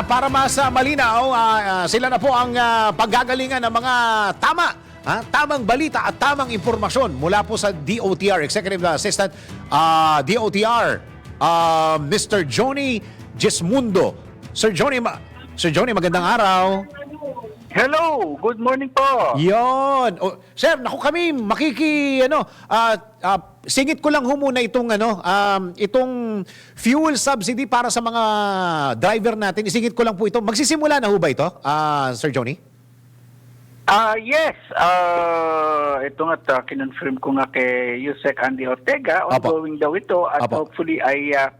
na para mas ah, malinaw, ah, ah, sila na po ang ah, paggagalingan ng mga tama, ah, tamang balita at tamang impormasyon mula po sa DOTR, Executive Assistant ah, DOTR, ah, Mr. Johnny Gismundo. Sir Johnny, ma- Sir Johnny, magandang araw. Hello, good morning po. Yon. O, sir, naku kami makiki ano, ah, ah, singit ko lang ho muna itong ano, um, itong fuel subsidy para sa mga driver natin. Isingit ko lang po ito. Magsisimula na ho ba ito, ah, Sir Johnny? Ah, yes. Ah, ito nga ta, kinonfirm ko nga kay Yusek Andy Ortega, Apo. ongoing daw ito at Apo. hopefully ay ah,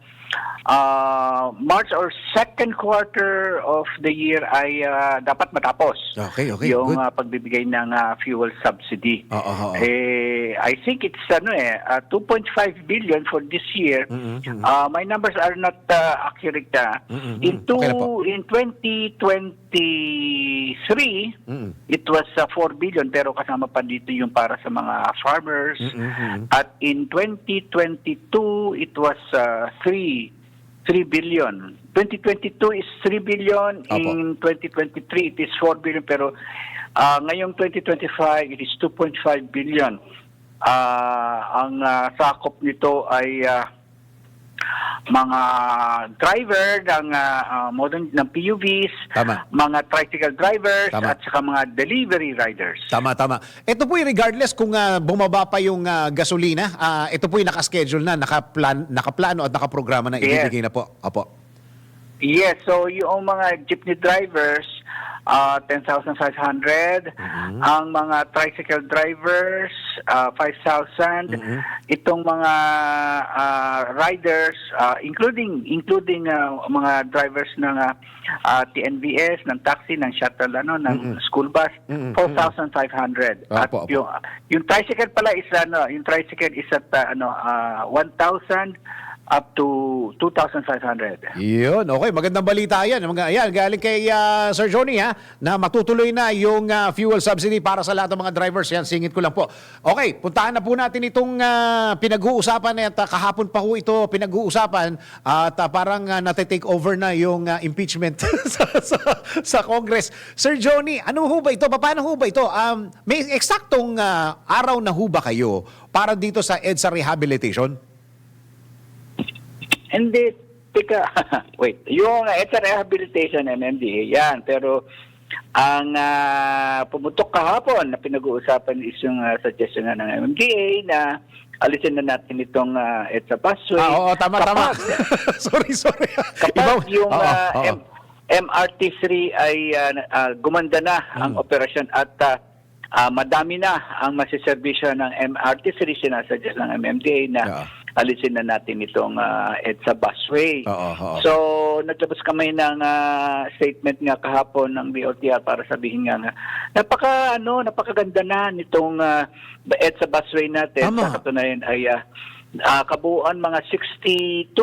ah, March or second quarter of the year ay ah, dapat matapos. Okay, okay, Yung good. ah, pagbibigay ng ah, fuel subsidy. Oo, oo, oo. Eh, I think it's ano eh, ah, 2.5 billion for this year. Mm-mm, mm-mm. Ah, my numbers are not ah, accurate. ah. Mm-mm, mm. In, two, Okay in 2023, Mm-mm. it was uh, 4 billion pero kasama pa dito yung para sa mga farmers. Mm-mm. At in 2022, it was uh, 3 3 billion. 2022 is 3 billion. Apo. In 2023, it is 4 billion. Pero uh, ngayong 2025, it is 2.5 billion. Ah, ang ah, sakop nito ay ah, mga driver ng ah, modern ng PUVs, Tama. mga tricycle drivers Tama. at saka mga delivery riders. Tama, tama. Ito po regardless kung ah, bumaba pa yung ah, gasolina, ah, ito po yung nakaschedule na, nakaplan, nakaplano at nakaprograma na Yes. ibibigay na po. Apo. Yes, so yung mga jeepney drivers, uh, 10,500. Mhm. Ang mga tricycle drivers, uh, 5,000. Mhm. Itong mga uh, riders, uh, including including uh, mga drivers ng uh, uh, TNVS, ng taxi, ng shuttle, ano, ng Mhm. school bus, Mhm. 4,500. At Apo, apo. yung yung tricycle pala is ano, yung tricycle is at uh, ano, uh, 1,000 up to 2,500. Yun, okay. Magandang balita yan. Mga, yan, galing kay ah, Sir Johnny ha, na matutuloy na yung ah, fuel subsidy para sa lahat ng mga drivers. Yan, singit ko lang po. Okay, puntahan na po natin itong ah, pinag-uusapan at ah, kahapon pa ho ito pinag-uusapan at ah, parang uh, nate-take over na yung ah, impeachment sa, sa, sa Congress. Sir Johnny, ano ho ba ito? Paano ho ba ito? Um, may eksaktong ah, araw na ho ba kayo para dito sa EDSA rehabilitation? Hindi, tika, wait, yung uh, it's a rehabilitation MMDA, yan, pero ang ah, pumutok kahapon na pinag-uusapan is yung ah, suggestion nga ng MMDA na alisin na natin itong uh, EDSA busway. Ah, oo, tama, tama. Kapag- sorry, sorry. Kapag yung Oo, ah, oo. M- MRT3 ay ah, ah, gumanda na ang Mm. operasyon at ah, ah, madami na ang masiservisyo ng MRT3 sinasuggest ng MMDA na Oo. Alisin na natin itong ah, EDSA busway. Oo, oo. So, naglabas kami ng ah, statement nga kahapon ng BOTR para sabihin nga nga, napaka, ano, napakaganda na nitong uh, EDSA busway natin. Tama. Sa katunayan ay ah, ah, kabuuan mga 62,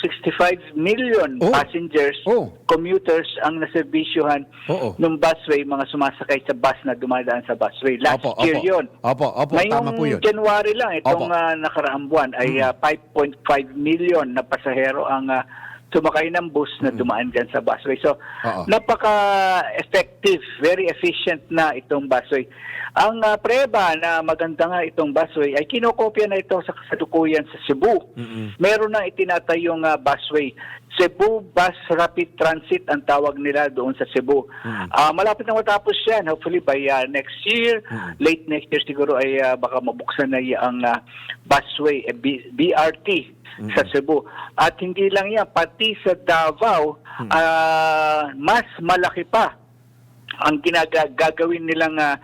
65 million Oh. passengers, Oh. commuters ang naservisyohan Oo. ng busway, mga sumasakay sa bus na dumadaan sa busway. Last Opo, year opo. yun. Opo, opo, Ngayong tama po yun. January lang, itong Opo. ah, nakaraang buwan ay ah, 5.5 million na pasahero ang ah, sumakay ng bus na dumaan dyan sa busway. So, Oo. napaka-effective, very efficient na itong busway. Ang ah, preba na maganda nga itong busway ay kinokopya na ito sa kasalukuyan sa Cebu. Mm-mm. Meron na itinatayong ah, busway. Cebu Bus Rapid Transit ang tawag nila doon sa Cebu. Mm. Ah, malapit na matapos yan. Hopefully by ah, next year, Mm. late next year siguro ay ah, baka mabuksan na ang ah, busway, eh, B- BRT sa Cebu. At hindi lang yan, pati sa Davao, ah, mas malaki pa ang ginagagawin nilang ah,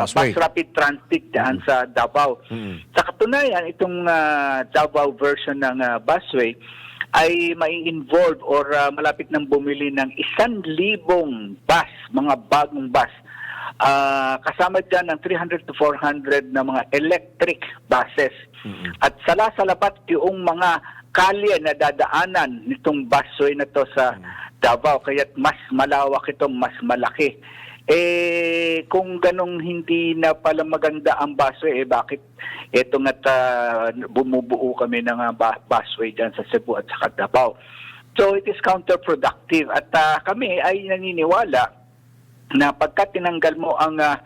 Busway. bus rapid transit dyan sa Davao. Mm. Sa katunayan, itong ah, Davao version ng ah, busway ay may involve or ah, malapit nang bumili ng isang libong bus, mga bagong bus. Ah, kasama dyan ng 300 to 400 na mga electric buses. Mm-mm. At sala-salapat yung mga kalye na dadaanan nitong busway na to sa Davao. Kaya mas malawak ito, mas malaki. Eh, kung ganong hindi na pala maganda ang busway, eh bakit ito nga bumubuo kami ng ba- busway dyan sa Cebu at saka Davao? So it is counterproductive at ah, kami ay naniniwala na pagka tinanggal mo ang ah,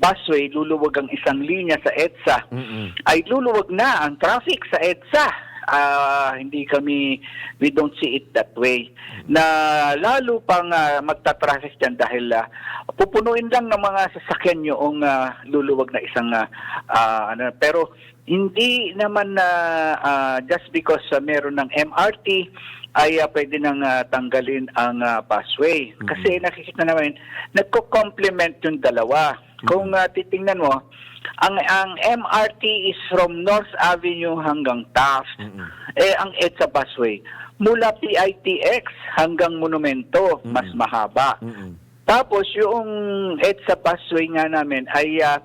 busway, luluwag ang isang linya sa EDSA, Mm-mm. ay luluwag na ang traffic sa EDSA. Ah, hindi kami, we don't see it that way. Na lalo pang ah, magta-traffic dyan dahil ah, pupunuin lang ng mga sasakyan yung ah, luluwag na isang, ah, ah, ano, pero hindi naman na ah, just because ah, meron ng MRT, ay ah, pwede nang ah, tanggalin ang ah, busway. Kasi nakikita naman, nagko-complement yung dalawa. Kung ah, titingnan mo, ang ang MRT is from North Avenue hanggang Taft. Eh ang EDSA busway mula PITX hanggang Monumento, mas mahaba. Mm-mm. Tapos yung EDSA busway nga namin ay ah,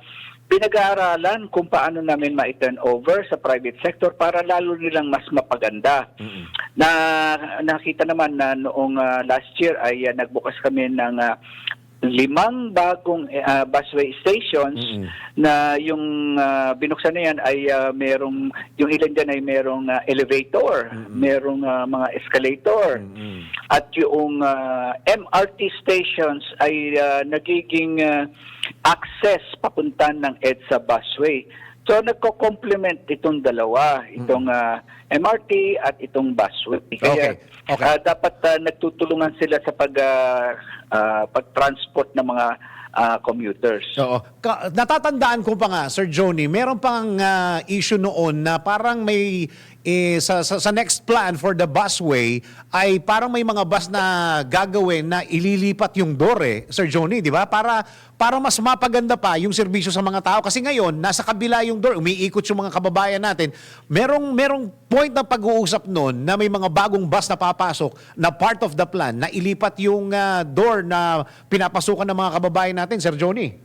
pinag-aaralan kung paano namin ma-turn over sa private sector para lalo nilang mas mapaganda. Mm-mm. Na nakita naman na noong ah, last year ay ah, nagbukas kami ng ah, limang bagong ah, busway stations Mm-mm. na yung ah, binuksan na yan ay ah, merong yung ilan dyan ay merong ah, elevator, merong ah, mga escalator. Mm-mm. At yung ah, MRT stations ay ah, nagiging ah, access papuntan ng EDSA busway. So nagko-complement itong dalawa, itong ah, MRT at itong busway. Kaya Okay, okay. ah, dapat ah, nagtutulungan sila sa pag ah, ah, pag-transport ng mga ah, commuters. Oo. Ka- natatandaan ko pa nga, Sir Joni, meron pang ah, issue noon na parang may eh, sa, sa, sa next plan for the busway ay parang may mga bus na gagawin na ililipat yung door eh, Sir Joni, di ba? Para, para mas mapaganda pa yung serbisyo sa mga tao. Kasi ngayon, nasa kabila yung door, umiikot yung mga kababayan natin. Merong, merong point na pag-uusap noon na may mga bagong bus na papasok na part of the plan na ilipat yung ah, door na pinapasukan ng mga kababayan natin, Sir Joni.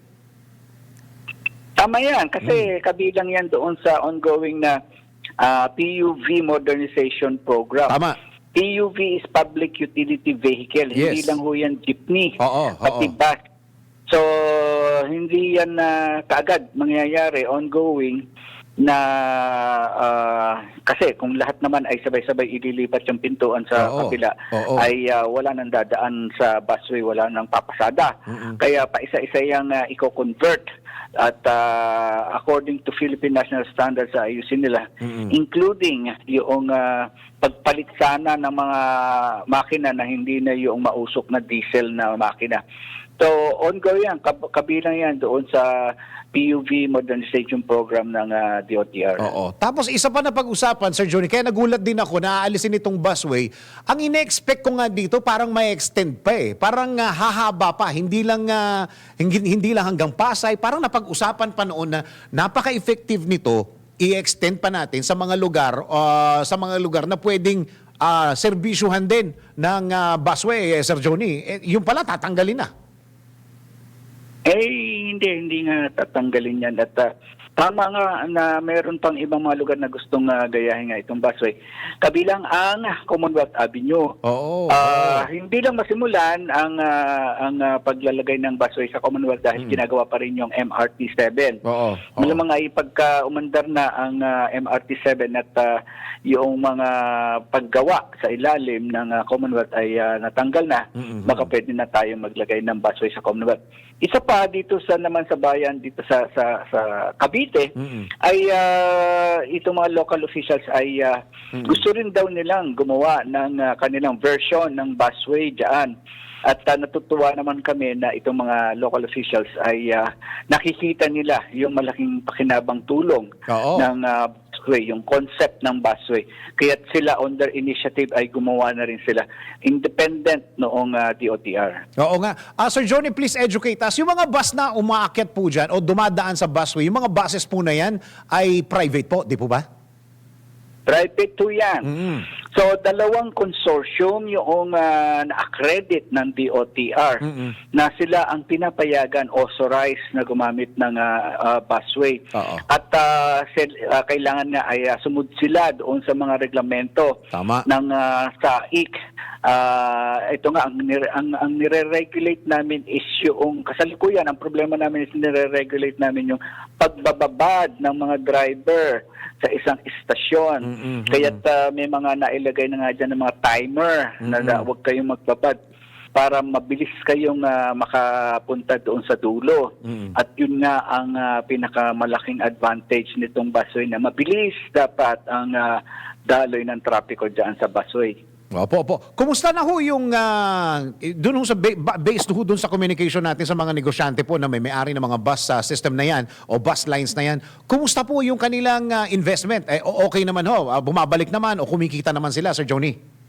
Tama yan, kasi kabilang yan doon sa ongoing na ah, PUV modernization program. Tama. PUV is Public Utility Vehicle. Hindi Yes. lang ho yan jeepney. Oo, pati oo. bus. So, hindi yan na kaagad mangyayari, ongoing, na ah, kasi kung lahat naman ay sabay-sabay ililipat yung pintuan sa Oo, kabila, oo. ay ah, wala nang dadaan sa busway, wala nang papasada. Mm-mm. Kaya pa isa-isa yung uh, i-convert at ah, according to Philippine National Standards ayusin nila Mm-mm. including yung ah, pagpalit sana ng mga makina na hindi na yung mausok na diesel na makina. So ongoing yan, kab- kabilang yan doon sa PUV modernization program ng ah, DOTR. Oo. Tapos isa pa na pag-usapan, Sir Johnny, kaya nagulat din ako na aalisin itong busway. Ang ine-expect ko nga dito, parang may extend pa eh. Parang ah, hahaba pa. Hindi lang, ah, hindi, hindi lang hanggang Pasay. Parang napag-usapan pa noon na napaka-effective nito, i-extend pa natin sa mga lugar, ah, sa mga lugar na pwedeng ah, serbisyuhan din ng ah, busway, eh, Sir Johnny. Eh, yung pala, tatanggalin na. Eh, hindi, hindi nga tatanggalin yan. At ah, tama nga na mayroon pang ibang mga lugar na gustong ah, gayahin nga itong busway. Kabilang ang Commonwealth Avenue. Oo. Ah, hindi lang masimulan ang ah, ang ah, paglalagay ng busway sa Commonwealth dahil ginagawa pa rin yung MRT7. Oo. Malamang ay pagka umandar na ang ah, MRT7 at ah, yung mga paggawa sa ilalim ng ah, Commonwealth ay ah, natanggal na, Mm-mm. baka pwede na tayo maglagay ng busway sa Commonwealth. Isa pa dito sa naman sa bayan dito sa sa sa Cavite Mm-mm. ay ah, itong mga local officials ay ah, Mm-mm. gusto rin daw nilang gumawa ng ah, kanilang version ng busway diyan. At ah, natutuwa naman kami na itong mga local officials ay ah, nakikita nila yung malaking pakinabang tulong Oo. ng ah, busway, yung concept ng busway. Kaya sila on their initiative ay gumawa na rin sila independent noong ah, DOTR. Oo nga. Ah, Sir Johnny, please educate us. Yung mga bus na umaakyat po dyan o dumadaan sa busway, yung mga buses po na yan ay private po, di po ba? Private to yan. Mm. So, dalawang consortium yung ah, na-accredit ng DOTR Mm-mm. na sila ang pinapayagan, authorized na gumamit ng ah, ah, busway. Oo. At ah, sil- ah, kailangan nga ay ah, sumud sila doon sa mga reglamento Tama. ng ah, SAIC. Ah, ito nga, ang, ang, ang nire-regulate namin is yung kasalukuyan. Ang problema namin is nire-regulate namin yung pagbababad ng mga driver sa isang istasyon. Mm-mm. Kaya may mga nailagay na nga dyan ng mga timer na Mhm. na huwag kayong magbabad para mabilis kayong ah, makapunta doon sa dulo. Mhm. At yun nga ang ah, pinakamalaking advantage nitong busway na mabilis dapat ang ah, daloy ng trapiko dyan sa busway. Opo, opo. Kumusta na ho yung uh, ho sa ba- ba- based ho doon sa communication natin sa mga negosyante po na may may-ari ng mga bus uh, system na yan o bus lines na yan. Kumusta po yung kanilang uh, investment? Eh, okay naman ho, uh, bumabalik naman o kumikita naman sila, Sir Joni?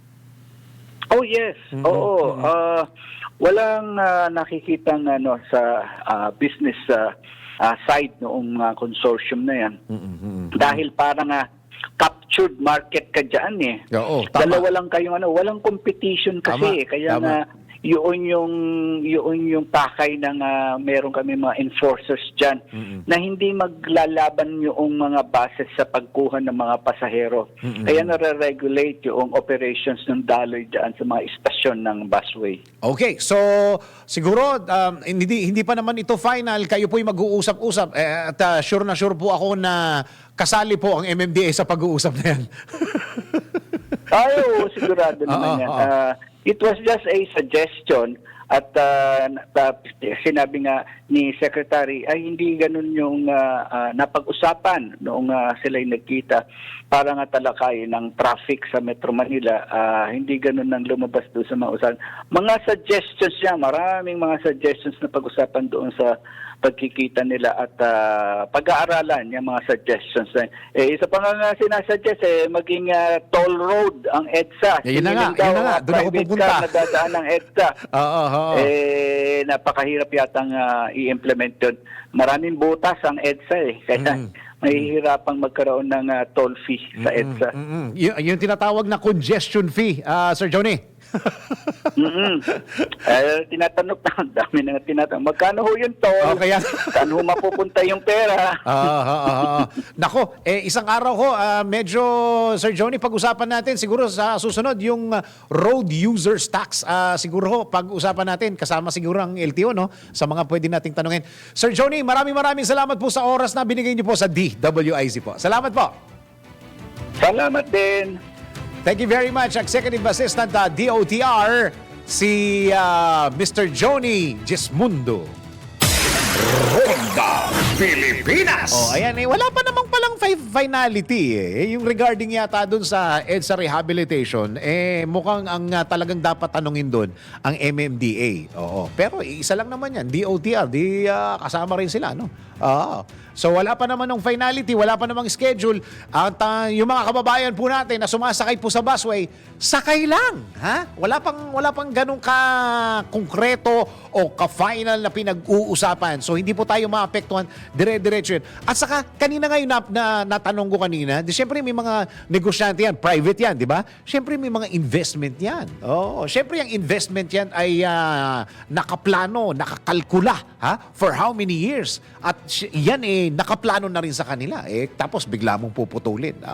Oh yes. Oo. Ah, walang ah, nakikitang ano sa ah, business ah, ah, side noong ah, consortium na 'yan. Dahil parang nga captured market ka diyan eh. Oo, tama. Dalawa lang kayong ano, walang competition kasi Tama, eh. Kaya tama. nga yun yung yun yung pakay ng ah, meron kami mga enforcers diyan na hindi maglalaban yung mga bases sa pagkuha ng mga pasahero. Kaya nare-regulate yung operations ng daloy diyan sa mga istasyon ng busway. Okay, so siguro um, hindi hindi pa naman ito final, kayo po'y mag-uusap-usap eh, at uh, sure na sure po ako na kasali po ang MMDA sa pag-uusap na yan. Ay, oo, sigurado naman Oo, yan. Ah, it was just a suggestion at na- ta- sinabi nga ni Secretary ay hindi ganun yung ah, ah, napag-usapan noong ah, sila'y nagkita para nga talakayin ng traffic sa Metro Manila. Ah, hindi ganun nang lumabas doon sa mga usapan. Mga suggestions niya, maraming mga suggestions na pag-usapan doon sa pagkikita nila at ah, pag-aaralan yung mga suggestions na. Eh, isa pa nga sinasuggest eh, maging ah, toll road ang EDSA. Eh, yun na nga, yun na nga, ang doon ako pupunta. na dadaan ng EDSA. Oo, oo. Eh, napakahirap yatang ah, i-implement yun. Maraming butas ang EDSA eh. Kaya Mm. mahihirapang magkaroon ng ah, toll fee sa EDSA. Mm-mm. Y- yung tinatawag na congestion fee, ah, Sir Johnny. Mm Eh, tinatanong na, ang dami na tinatanong. Magkano ho yung toll? Oh, kaya- Saan ho mapupunta yung pera? Ah, ah, ah, ah. Nako, eh, isang araw ko, ah, medyo, Sir Johnny, pag-usapan natin, siguro sa susunod, yung ah, road users tax, ah, siguro ho, pag-usapan natin, kasama siguro ang LTO, no? Sa mga pwede nating tanungin. Sir Johnny, maraming maraming salamat po sa oras na binigay niyo po sa DWIZ po. Salamat po. Salamat din. Thank you very much, Executive Assistant uh, DOTR, si ah, Mr. Johnny Gismundo. Ronda Pilipinas. Oh, ayan eh. Wala pa namang palang fi- finality eh. Yung regarding yata dun sa EDSA rehabilitation, eh mukhang ang ah, talagang dapat tanungin dun ang MMDA. Oo. Pero eh, isa lang naman yan, DOTR, di ah, kasama rin sila, no? Oo. So wala pa naman ng finality, wala pa namang schedule. At ah, yung mga kababayan po natin na sumasakay po sa busway, sakay lang, ha? Wala pang wala pang ganung ka konkreto o ka-final na pinag-uusapan. So hindi po tayo maapektuhan dire-diretso. At saka kanina ngayon na, na natanong ko kanina, di syempre may mga negosyante yan, private yan, di ba? Syempre may mga investment yan. Oo, syempre yung investment yan ay ah, nakaplano, nakakalkula, ha? For how many years? At yan eh nakaplano na rin sa kanila. Eh tapos bigla mong puputulin. Ah,